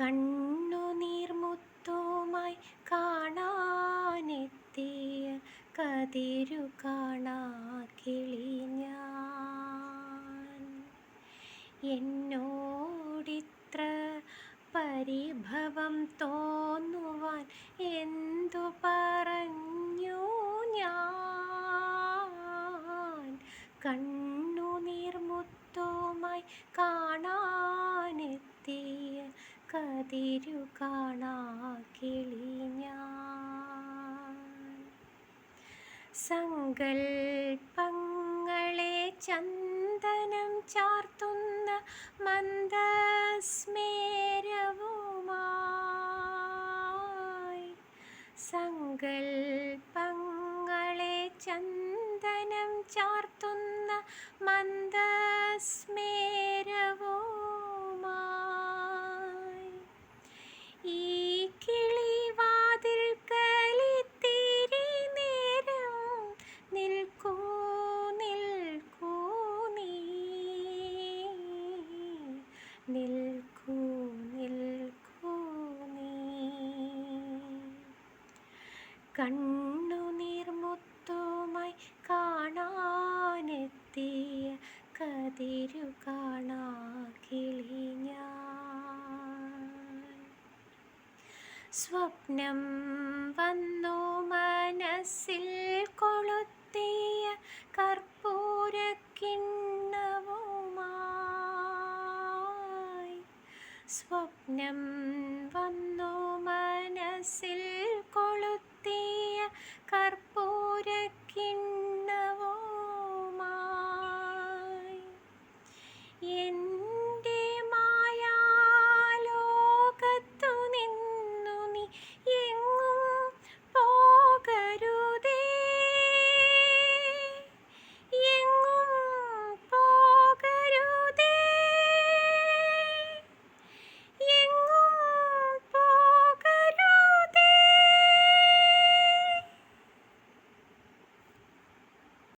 കണ്ണുനീർമുത്തുമായി കാണാനെത്തിയ കതിരു കാണാ കിളി ഞാൻ. എന്നോടിത്ര പരിഭവം തോന്നുവാൻ എന്തു പറഞ്ഞു ഞാൻ? കണ്ണുനീർമുത്തുമായി കാണാനെത്തിയ കതിരു കാണാ സങ്കൽപ്പങ്ങളെ ചന്ദനം ചാർത്തുന്ന മന്ദസ്മേരവുമായി. സങ്കൽപ്പങ്ങളെ ചന്ദനം ചാർത്തുന്ന മന്ദസ്മേരവുമായി കണ്ണുനീർമുത്തുമായി കാണാനെത്തിയ കതിരു കാണാ കിളി സ്വപ്നം വന്നു മനസ്സിൽ കൊളുത്തിയ കർപ്പൂരക്കിണ്ണവുമായി. സ്വപ്നം വന്നു